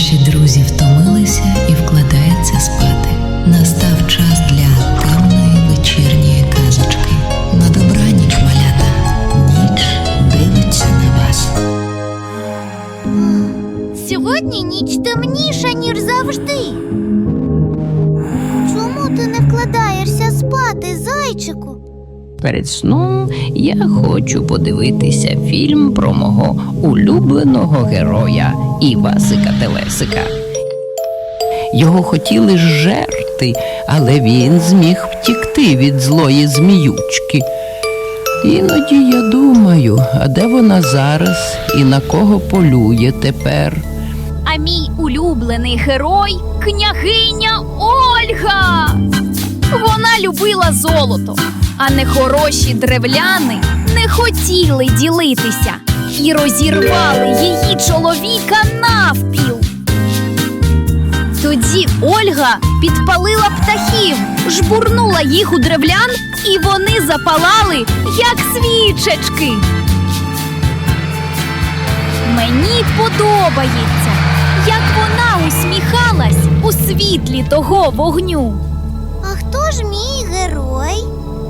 Наші друзі втомилися і вкладаються спати. Настав час для темної вечірньої казочки. На добраніч, малята. Ніч дивиться на вас. Сьогодні ніч темніша, ніж завжди. Чому ти не вкладаєшся спати, зайчику? Перед сном я хочу подивитися фільм про мого улюбленого героя Івасика Телесика. Його хотіли жерти, але він зміг втікти від злої зміючки. Іноді я думаю, а де вона зараз і на кого полює тепер? А мій улюблений герой княгиня Ольга. Золото, а нехороші древляни не хотіли ділитися і розірвали її чоловіка навпіл. Тоді Ольга підпалила птахів, жбурнула їх у древлян, і вони запалали, як свічечки. Мені подобається, як вона усміхалась у світлі того вогню. Хто ж мій герой?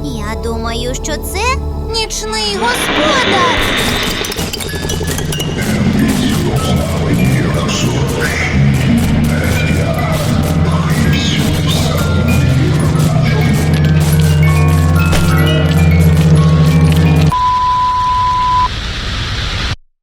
Я думаю, що це нічний господар.